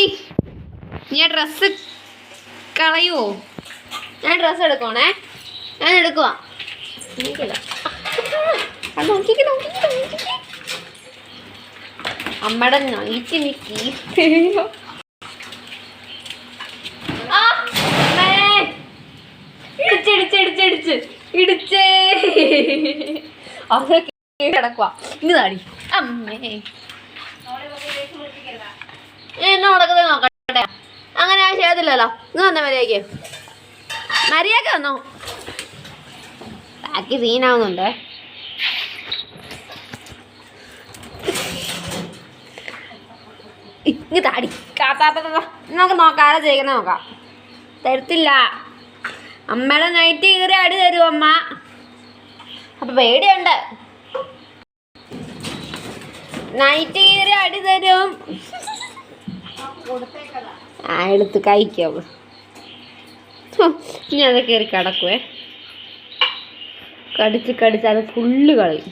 നോക്കി ഞാൻ ഡ്രസ്സ് കളയുവോ? ഞാൻ ഡ്രസ്സ് എടുക്കണേ ഞാൻ എടുക്കുവാ. അമ്മടെ നൈറ്റ് അമ്മേ. ഇടിച്ച് അതൊക്കെ കിടക്കുവാ. ഇന്ന് താടി. അമ്മേ. ഞാൻ ഇങ്ങ് വന്ന മര്യാദയ്ക്ക് മര്യാദയ്ക്ക് വന്നോ. ബാക്കി സീനാവുന്നുണ്ട് ഇങ്ങ് താടി. നമുക്ക് നോക്കാതെ ചെയ്യുന്ന നോക്കാം. തരത്തില്ല. അമ്മയുടെ നൈറ്റ് കീറി അടി തരും അമ്മ. അപ്പൊ പേടിയുണ്ട്. നൈറ്റ് കീറി അടി തരും. ആ എടുത്ത് കഴിക്കാം. ഇനി അത് കയറി കിടക്കുവേ. കടിച്ച് കടിച്ച് അത് ഫുള്ള് കളയും.